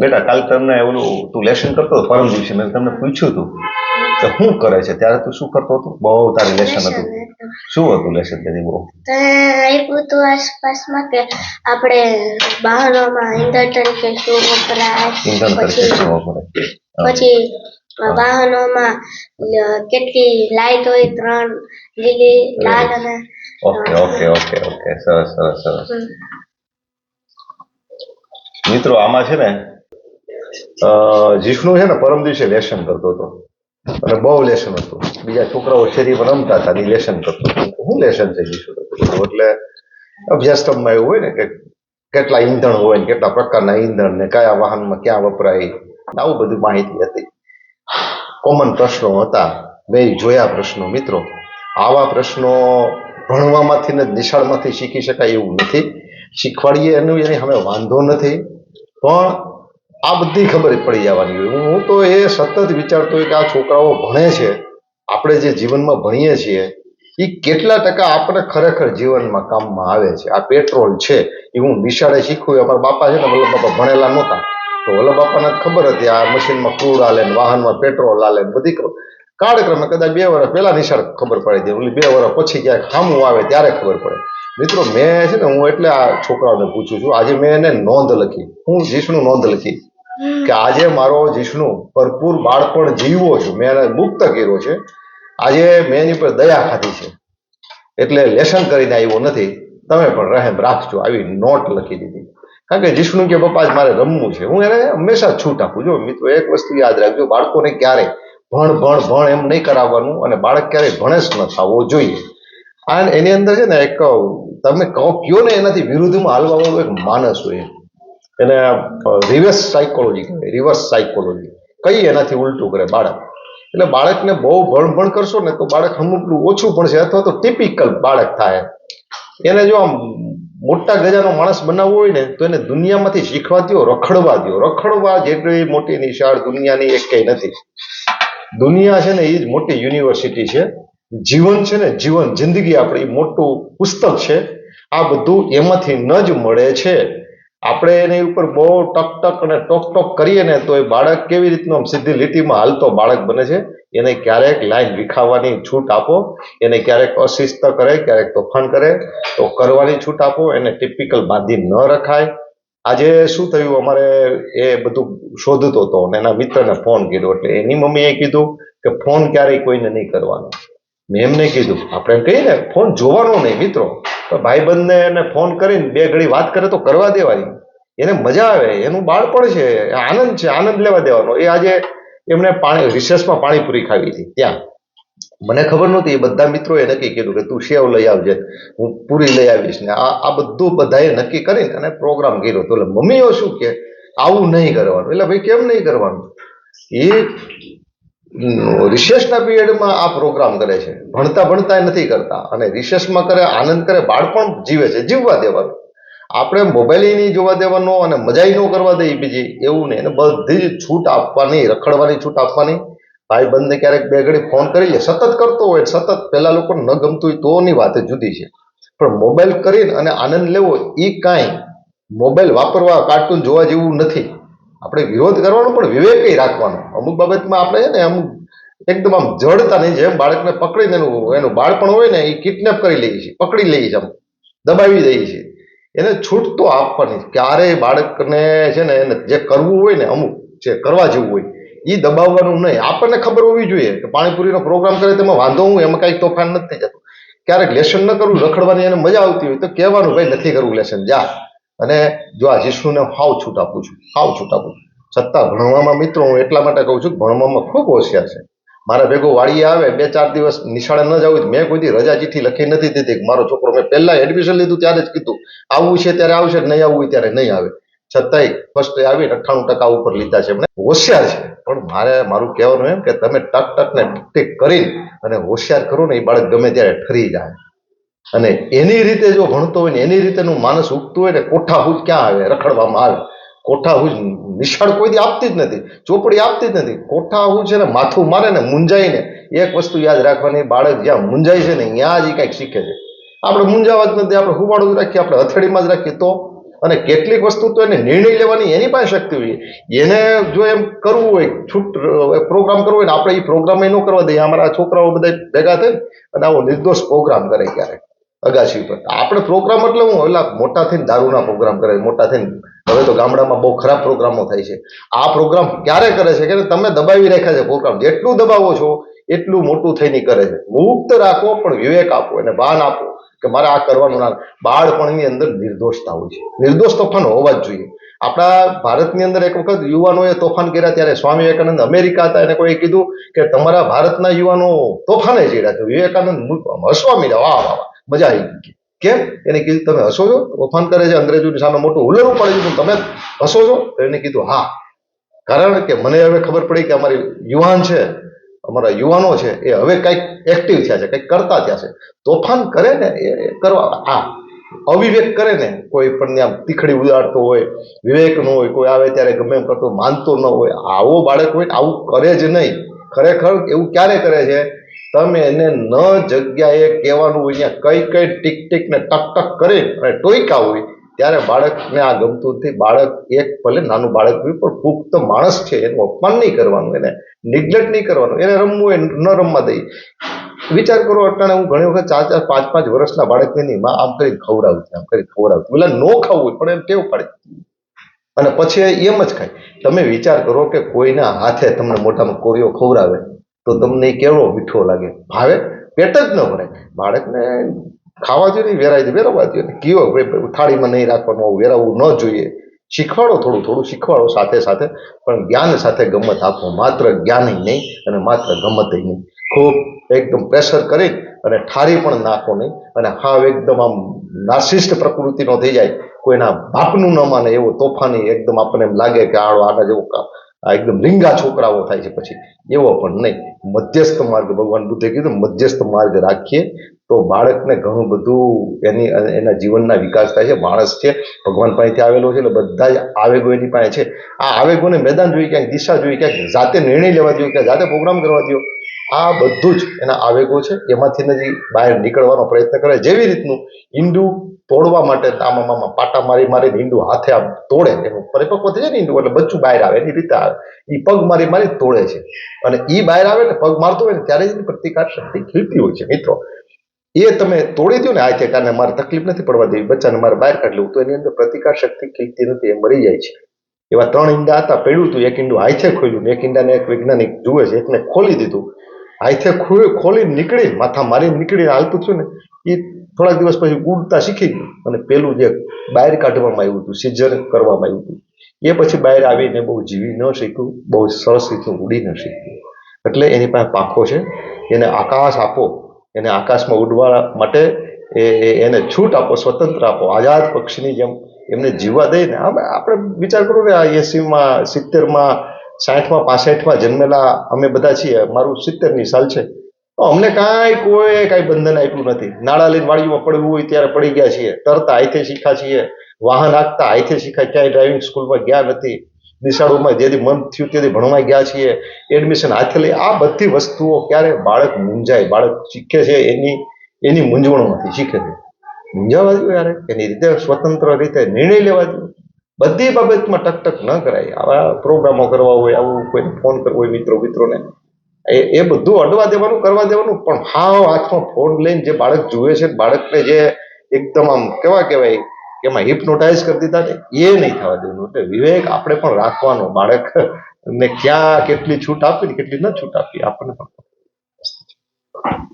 બેટા કાલ તમને ઓલું તું લેશન કરતો હતો પરમ દિવસે મેં તમને પૂછ્યું હતું કે શું કરે છે ત્યારે તું શું કરતો હતો? બહુ તારું લેશન હતું. શું હતું લેશન તેની બહુ? તો આપ્યું હતું આસપાસમાં કે આપણે વાહનોમાં ઈંધણ તરીકે શું વપરાય ઇંધણ તરીકે શું વપરાય? પછી વાહનોમાં કેટલી લાઈટ હોય ત્રણ લીલી લાલ અને ઓકે ઓકે ઓકે ઓકે. સરસ સરસ સરસ. મિત્રો, આમાં છે ને જીષ્ણુ છે ને પરમ દિવસે લેશન કરતો હતો. અને બહુ લેશન હતું. બીજા છોકરાઓ શેરીમાં રમતા હતા, એ લેશન કરતો શું લેશન છે જીષ્ણુ એટલે અભ્યાસક્રમમાં એવું હોય ને કે કેટલા ઈંધણ હોય ને કેટલા પ્રકારના ઈંધણ ને કયા વાહનમાં ક્યાં વપરાય આવું બધું માહિતી હતી. કોમન પ્રશ્નો હતા. મેં જોયા પ્રશ્નો, મિત્રો. આવા પ્રશ્નો ભણવામાંથી ને નિશાળમાંથી શીખી શકાય એવું નથી. શીખવાડીએ એનું એની અમે વાંધો નથી. પણ આ બધી ખબર પડી જવાની હોય. હું તો એ સતત વિચારતો હોય કે આ છોકરાઓ ભણે છે. આપણે જે જીવનમાં ભણીએ છીએ એ કેટલા ટકા આપણે ખરેખર જીવનમાં કામમાં આવે છે? આ પેટ્રોલ છે. એ હું નિશાળે શીખું. અમારા બાપા છે ને, વલ્લભ બાપા ભણેલા નહોતા. તો વલ્લભ બાપાને ખબર હતી આ મશીનમાં ક્રૂડ હાલે ને વાહનમાં પેટ્રોલ હાલે ને બધી કાળક્રમે કદાચ બે વર્ષ પહેલા નિશાળ ખબર પડી દે ઓલી બે વર્ષ પછી ક્યાંક ખામું આવે ત્યારે ખબર પડે. મિત્રો, મેં છે ને, હું એટલે આ છોકરાઓને પૂછું છું, આજે મેં એને નોંધ લખી. હું જીષ્ણુ નોંધ લખી કે આજે મારો જીષ્ણુ ભરપૂર બાળપણ જીવવો છું. મેં એને મુક્ત કર્યો છે. આજે મેં એની પર દયા ખાધી છે. એટલે લેસન કરીને આવ્યો નથી. તમે પણ રહેમ રાખજો. આવી નોટ લખી દીધી. કારણ કે જીષ્ણુ કે પપ્પા જ મારે રમવું છે. હું એને હંમેશા છૂટ આપું. જો મિત્રો, એક વસ્તુ યાદ રાખજો, બાળકોને ક્યારેય ભણ ભણ ભણ એમ નહીં કરાવવાનું અને બાળક ક્યારેય ભણે જ ન થવો જોઈએ. આ એની અંદર છે ને એક, તમે કહો, કયો ને એનાથી વિરુદ્ધમાં હાલવાનું એક માણસ હોય એને રિવર્સ સાયકોલોજી કહેવાય રિવર્સ સાયકોલોજી કઈ એનાથી ઉલટું કરે બાળક? એટલે બાળકને બહુ ભણ ભણ કરશો ને તો બાળક હમુકલું ઓછું ભણશે અથવા તો ટિપિકલ બાળક થાય. એને જો આમ મોટા ગજાનો માણસ બનાવવો હોય ને તો એને દુનિયામાંથી શીખવા દો રખડવા દો રખડવા જેટલી મોટી નિશાળ દુનિયાની એક કઈ નથી. દુનિયા છે ને એ જ મોટી યુનિવર્સિટી છે. જીવન છે ને, જીવન, જિંદગી આપણી મોટું પુસ્તક છે. આ બધું એમાંથી ન જ મળે છે. આપણે એની ઉપર બહુ ટક ટક અને ટોક ટોક કરીએ ને તો એ બાળક કેવી રીતનું સીધી લીટીમાં હાલતો બાળક બને છે? એને ક્યારેક લાઈન વિખાવાની છૂટ આપો, એને ક્યારેક અશિસ્ત કરે, ક્યારેક તોફાન કરે. તો કરવાની છૂટ આપો, એને ટિપિકલ બાંધી ન રખાય. આજે શું થયું? અમારે એ બધું શોધતો હતો અને એના મિત્રને ફોન કર્યો. એટલે એની મમ્મીએ કીધું કે ફોન ક્યારેય કોઈને નહીં કરવાનો. મેં એમને કીધું, આપણે એમ કહીએ ને ફોન જોવાનો નહીં, મિત્રો. તો ભાઈબંધને એને ફોન કરીને બે ઘડી વાત કરે તો કરવા દેવાની એને મજા આવે, એનું બાળપણ છે, આનંદ છે, આનંદ લેવા દેવાનો. એ આજે એમને પાણી રિસેસમાં પાણીપુરી ખાવી હતી, ત્યાં. મને ખબર નહોતી, એ બધા મિત્રોએ નક્કી કીધું કે તું સેવ લઈ આવજે, હું પૂરી લઈ આવીશ ને આ આ બધું બધાએ નક્કી કરીને અને પ્રોગ્રામ કર્યો. તો એટલે મમ્મીઓ શું કે, આવું નહીં કરવાનું. એટલે ભાઈ કેમ નહીં કરવાનું? એ રિસેસના પીરિયડમાં આ પ્રોગ્રામ કરે છે. ભણતા ભણતા નથી કરતા. અને રિસેસમાં કરે, આનંદ કરે, બાળપણ જીવે છે. જીવવા દેવાનું. આપણે મોબાઈલ નહીં જોવા દેવાનો અને મજા ન કરવા દઈએ બીજી. એવું નહીં. એને બધી જ છૂટ આપવાની, રખડવાની છૂટ આપવાની. ભાઈ બંધને ક્યારેક બે ઘડી ફોન કરી લે. સતત કરતો હોય સતત પેલા લોકોને ન ગમતું હોય તોની વાત જુદી છે. પણ મોબાઈલ કરીને અને આનંદ લેવો એ કાંઈ મોબાઈલ વાપરવા કાર્ટૂન જોવા જેવું નથી. આપણે વિરોધ કરવાનો પણ વિવેક રાખવાનો. અમુક બાબતમાં આપણે છે ને અમુક એકદમ આમ જડતા નહીં જેમ બાળકને પકડીને એનું એનું બાળપણ હોય ને એ કિડનેપ કરી લઈએ છીએ. પકડી લઈએ છીએ દબાવી દઈએ છીએ. એને છૂટ તો આપવાની. ક્યારેય બાળકને છે ને એને જે કરવું હોય ને અમુક, જે કરવા જેવું હોય એ દબાવવાનું નહીં. આપણને ખબર હોવી જોઈએ કે પાણીપુરીનો પ્રોગ્રામ કરે તેમાં વાંધો હું, એમાં કાંઈ તોફાન નથી જતું ક્યારેક લેસન ન કરવું રખડવાની એને મજા આવતી હોય તો કહેવાનું, ભાઈ, નથી કરવું લેસન, જા. અને જો આ જીષ્ણુને હાવ છૂટ આપું છું, હાવ છૂટ આપું છું. છતાં ભણવામાં મિત્રો, હું એટલા માટે કહું છું કે ભણવામાં ખૂબ હોશિયાર છે. મારા ભેગો વાળીએ આવે, બે ચાર દિવસ નિશાળે ન જવું મેં કોઈ રજા ચીઠી લખી નથી દીધી. મારો છોકરો મેં પહેલા એડમિશન લીધું, ત્યારે જ કીધું, આવવું છે ત્યારે આવશે, નહીં આવવું ત્યારે નહીં આવે. છતાંય ફર્સ્ટ આવીને અઠ્ઠાણું ટકા ઉપર લીધા છે. એમણે હોશિયાર છે. પણ મારે, મારું કહેવાનું એમ કે તમે ટક ને ટીક કરી અને હોશિયાર કરો ને એ બાળક ગમે ત્યારે ઠરી જાય. અને એની રીતે જો ભણતો હોય ને, એની રીતેનું માણસ ઉગતું હોય ને કોઠા હુજ ક્યાં આવે? રખડવામાં આવે. કોઠા હુજ નિશાળ કોઈ દી આપતી જ નથી. ચોપડી આપતી જ નથી. કોઠા હુજ છે ને, માથું મારે ને, મૂંઝાઈને એક વસ્તુ યાદ રાખવાની, બાળક જ્યાં મૂંઝાય છે ને, ત્યાં જ એ કંઈક શીખે છે. આપણે મૂંઝાવા જ નથી. આપણે હુવાડું જ રાખીએ. આપણે હથેળીમાં જ રાખીએ તો અને કેટલીક વસ્તુ તો એને નિર્ણય લેવાની એની પાસે શક્તિ હોય. એને જો એમ કરવું હોય, છૂટ પ્રોગ્રામ કરવો હોય ને, આપણે એ પ્રોગ્રામ ન કરવા દઈએ. અમારા છોકરાઓ બધા ભેગા થઈ અને આવો નિર્દોષ પ્રોગ્રામ કરે ક્યારેક, અગાશી ઉપર. આપણે પ્રોગ્રામ એટલે હું, ઓલા મોટા થઈને દારૂના પ્રોગ્રામ કરે, મોટા થઈને. હવે તો ગામડામાં બહુ ખરાબ પ્રોગ્રામો થાય છે. આ પ્રોગ્રામ ક્યારે કરે છે? કે તમે દબાવી રાખ્યા છે પ્રોગ્રામ જેટલું દબાવો છો, એટલું મોટું થઈને કરે છે. મુક્ત રાખો પણ વિવેક આપો, એને ભાન આપો. કે મારે આ કરવાનું ના બાળપણની અંદર નિર્દોષતા હોય છે. નિર્દોષ તોફાન હોવા જ જોઈએ. આપણા ભારતની અંદર એક વખત યુવાનોએ તોફાન કર્યા ત્યારે સ્વામી વિવેકાનંદ અમેરિકા હતા. એને કોઈ કીધું કે તમારા ભારતના યુવાનો તોફાને ચડ્યા તો વિવેકાનંદ હસવા મીડ્યા. વાહ વાહ મજા આવી ગઈ. કેમ? એને કીધું, તમે હસો છો? તોફાન કરે છે અંગ્રેજોની સામે મોટું હુલરું પડે છે. તમે હસો છો? એને કીધું, હા. કારણ કે મને હવે ખબર પડી કે અમારી યુવાન છે અમારા યુવાનો છે, એ હવે કંઈક એક્ટિવ થયા છે, કંઈક કરતા થયા છે. તોફાન કરે ને એ કરવા આ અવિવેક કરે ને, કોઈ પણ આમ તીખડી ઉડાડતો હોય વિવેક ન હોય, કોઈ આવે ત્યારે ગમે એમ કરતો માનતો ન હોય, આવો બાળક હોય આવું કરે જ નહીં. ખરેખર એવું ક્યારે કરે છે? તમે એને ન જગ્યાએ કહેવાનું હોય ત્યાં કઈ કઈ ટીક ટીક ને ટક ટક કરી અને ટોયકા હોય ત્યારે બાળકને આ ગમતું નથી. બાળક એક ભલે નાનું બાળક બી પણ પુખ્ત માણસ છે. એનું અપમાન નહીં કરવાનું, એને નિગ્લેક્ટ નહીં કરવાનું, એને રમવું એ ન રમવા દઈ વિચાર કરો, અટાણે હું ઘણી વખત ચાર ચાર, પાંચ પાંચ વર્ષના બાળકને નહીં માં આમ કરી ખવડાવતી આમ કરી ખવડાવતી પેલા ન ખાવું પણ એમ ટેવ પાડી. અને પછી એમ જ ખાય. તમે વિચાર કરો કે કોઈના હાથે તમને મોટામાં કોરિયો ખવડાવે, તો તમને કેવો મીઠો લાગે. ભાવે? પેટ જ ન ભરાય. બાળકને ખાવા જોઈએ વેરાય વેરવવા જોઈએ કયો થાળીમાં નહીં રાખવાનું, આવું વેરાવવું ન જોઈએ. શીખવાડો થોડું થોડું, શીખવાડો સાથે સાથે. પણ જ્ઞાન સાથે ગમત આપો માત્ર જ્ઞાન નહીં અને માત્ર ગમત નહીં. ખૂબ એકદમ પ્રેશર કરી અને ઠારી પણ નાખો નહીં. અને હાવ એકદમ આમ નાશિષ્ટ પ્રકૃતિનો થઈ જાય. કોઈના બાપનું ન માને એવો તોફાની એકદમ આપણને એમ લાગે કે આડો આના જેવો આ એકદમ રીંગા છોકરાઓ થાય છે પછી. એવો પણ નહીં. મધ્યસ્થ માર્ગ ભગવાન બુદ્ધે કીધું, મધ્યસ્થ માર્ગ રાખીએ તો બાળકને ઘણું બધું એની એના જીવનના વિકાસ થાય છે. માણસ છે, ભગવાન પાસેથી આવેલો છે એટલે બધા જ આવેગો એની પાસે છે. આ આવેગોને મેદાન જોઈએ ક્યાંક, દિશા જોઈએ ક્યાંક, જાતે નિર્ણય લેવા જોઈએ ક્યાંક, જાતે પ્રોગ્રામ કરવા દો આ બધું જ એના આવેગો છે. એમાંથી જે બહાર નીકળવાનો પ્રયત્ન કરે. જેવી રીતનું ઈંડું તોડવા માટે આમાં આમાં પાટા મારી મારીને ઈંડું હાથે આમ તોડે. એનું પરિપક્વ થઈ જાય ને ઈંડું, એટલે બચ્ચું બહાર આવે. એની રીતે આવે એ પગ મારી મારી તોડે છે. અને એ બહાર આવે ને પગ મારતો હોય ને ત્યારે જ પ્રતિકાર શક્તિ ખીલતી હોય છે, મિત્રો. એ તમે તોડી દો ને, આ કારણે મારે તકલીફ નથી પડવા દેવી, બચ્ચાને મારે બહાર કાઢી લેવું, તો એની અંદર પ્રતિકાર શક્તિ ખીલતી નથી, એ મરી જાય છે. એવા ત્રણ ઈંડા હતા પડ્યું હતું એક ઈંડું હાથે ખોલ્યું એક ઈંડાને એક વૈજ્ઞાનિક જુએ છે, એકને ખોલી દીધું. હાથે ખોલી નીકળી, માથા મારી નીકળીને હાલતું થયું ને, એ થોડાક દિવસ પછી ઉડતા શીખી ગયું. અને પેલું જે બહાર કાઢવામાં આવ્યું હતું, સિઝર કરવામાં આવ્યું હતું, એ પછી બહાર આવીને બહુ જીવી ન શીખ્યું બહુ સરસ રીતનું ઉડી ન શીખ્યું એટલે એની પાસે પાંખો છે, એને આકાશ આપો એને આકાશમાં ઉડવા માટે એ એને છૂટ આપો, સ્વતંત્ર આપો. આઝાદ પક્ષીની જેમ એમને જીવવા દઈને આપણે વિચાર કરો ને આ એસીમાં, સિત્તેરમાં, સાઠમાં, પાસઠમાં જન્મેલા અમે બધા છીએ. મારું સિત્તેરની સાલ છે. તો અમને કાંઈ કોઈ, કાંઈ બંધન આપ્યું નથી. નાળા લઈને વાડીમાં પડવું હોય ત્યારે પડી ગયા છીએ. તરતા હાથે શીખા છીએ. વાહન હાંકતા હાથે શીખાય. ક્યાંય ડ્રાઇવિંગ સ્કૂલમાં ગયા નથી. નિશાળોમાં જેથી મન થયું તેથી ભણવા ગયા છીએ. એડમિશન હાથે લઈ આ બધી વસ્તુઓ ક્યારે બાળક મૂંઝાય? બાળક શીખે છે એની એની મૂંઝવણમાંથી શીખે છે. મૂંઝાવા દો યારે. એની રીતે સ્વતંત્ર રીતે નિર્ણય લેવા દો. બધી બાબતમાં ટકટક ન કરાય. આવા પ્રોગ્રામો કરવા હોય, આવું કોઈને ફોન કરવો હોય, મિત્રો, મિત્રોને, એ એ બધું અડવા દેવાનું, કરવા દેવાનું, પણ હા હાથમાં ફોન લઈને જે બાળક જુએ છે, બાળકને જે એકદમ આમ કેવા કહેવાય કે એમાં હિપ્નોટાઇઝ કરી દીધા છે. એ નહીં થવા દેવાનું. એટલે વિવેક આપણે પણ રાખવાનો. બાળક ને ક્યાં કેટલી છૂટ આપી ને કેટલી ન છૂટ આપી, આપણને પણ